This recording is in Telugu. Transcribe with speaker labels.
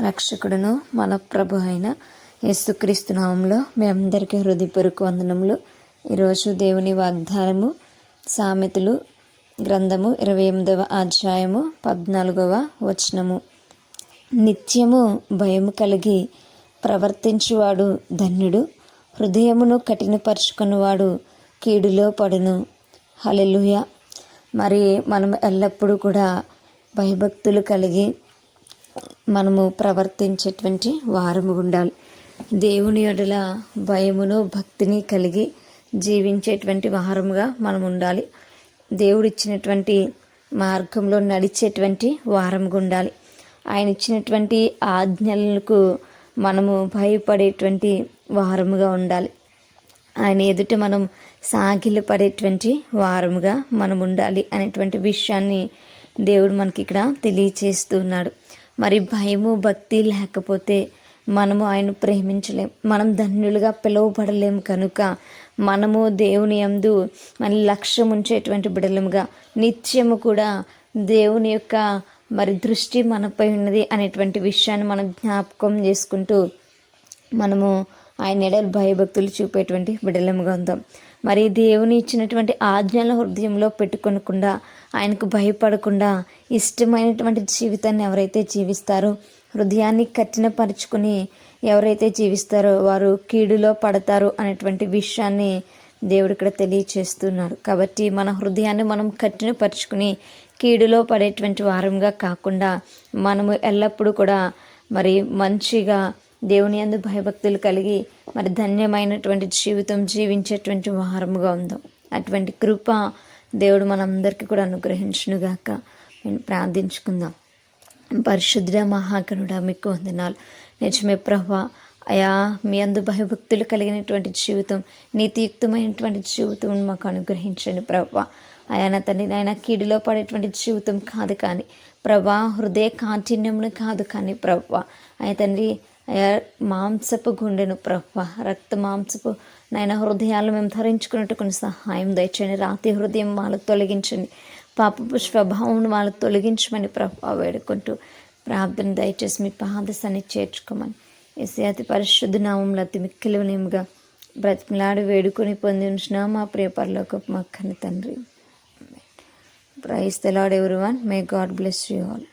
Speaker 1: రక్షకుడును మన ప్రభు అయిన యేసుక్రీస్తు నామంలో మీ అందరికీ హృదయపూర్వక వందనములు. ఈరోజు దేవుని వాగ్దానము సామెతలు గ్రంథము ఇరవై ఎనిమిదవ అధ్యాయము పద్నాలుగవ వచనము. నిత్యము భయము కలిగి ప్రవర్తించువాడు ధన్యుడు హృదయమును కఠినపరుచుకున్నవాడు కీడులో పడును. హలెలుయ మరి మనం ఎల్లప్పుడూ కూడా భయభక్తులు కలిగి మనము ప్రవర్తించేటువంటి వారము ఉండాలి. దేవుని ఎడల భయమును భక్తిని కలిగి జీవించేటువంటి వారముగా మనం ఉండాలి. దేవుడు ఇచ్చినటువంటి మార్గంలో నడిచేటువంటి వారముగా ఉండాలి. ఆయన ఇచ్చినటువంటి ఆజ్ఞలకు మనము భయపడేటువంటి వారముగా ఉండాలి. ఆయన ఎదుట మనం సాగిలు పడేటువంటి వారముగా మనం ఉండాలి అనేటువంటి విషయాన్ని దేవుడు మనకి ఇక్కడ తెలియచేస్తున్నాడు. మరి భయము భక్తి లేకపోతే మనము ఆయన ప్రేమించలేం. మనం ధన్యులుగా పిలువబడలేము కనుక మనము దేవుని యందు మన లక్ష్యం ఉంచేటువంటి బిడలముగా నిత్యము కూడా దేవుని యొక్క మరి దృష్టి మనపై ఉన్నది అనేటువంటి విషయాన్ని మనం జ్ఞాపకం చేసుకుంటూ మనము ఆయన ఎడలు భయభక్తులు చూపేటువంటి బిడలముగా ఉందాం మరి దేవుని ఇచ్చినటువంటి ఆజ్ఞల హృదయంలో పెట్టుకొనకుండా ఆయనకు భయపడకుండా ఇష్టమైనటువంటి జీవితాన్ని ఎవరైతే జీవిస్తారో హృదయాన్ని కఠినపరుచుకుని ఎవరైతే జీవిస్తారో వారు కీడులో పడతారు అనేటువంటి విషయాన్ని దేవుడు ఇక్కడ తెలియచేస్తున్నాడు కాబట్టి మన హృదయాన్ని మనం కఠినపరుచుకుని కీడులో పడేటువంటి వారంగా కాకుండా మనము ఎల్లప్పుడూ కూడా మరి మంచిగా దేవుని అందు భయభక్తులు కలిగి మరి ధన్యమైనటువంటి జీవితం జీవించేటువంటి వారముగా ఉందాం. అటువంటి కృప దేవుడు మనందరికీ కూడా అనుగ్రహించునుగాక. నేను ప్రార్థించుకుందాం. పరిశుద్ధ మహాకరుడ మీకు వందనాలు. నిజమే ప్రభా అయా మీ అందు భయభక్తులు కలిగినటువంటి జీవితం నీతియుక్తమైనటువంటి జీవితం మాకు అనుగ్రహించండి ప్రభా. అయా నా తండ్రి నాయన కీడులో పడేటువంటి జీవితం కాదు కానీ ప్రభా హృదయ కాఠిన్యమును కాదు కానీ ప్రభా. ఆయన తండ్రి మాంసపు గుండెను ప్రభు రక్త మాంసపు నాయన హృదయాలు మేము ధరించుకున్నట్టు కొన్ని సహాయం దయచేయండి. రాతి హృదయం వాళ్ళకు తొలగించండి. పాపపు స్వభావం వాళ్ళకు తొలగించమని ప్రభు వేడుకుంటూ ప్రార్థన దయచేసి మీ పాదశాన్ని చేర్చుకోమని. ఎసి అతి పరిశుద్ధ నామంలో అతి మిక్కిలినేముగా బ్రతిమలాడి వేడుకొని పొంది ఉంచిన మా ప్రియ పరలోక మక్కని తండ్రి. Praise the Lord everyone may God bless you all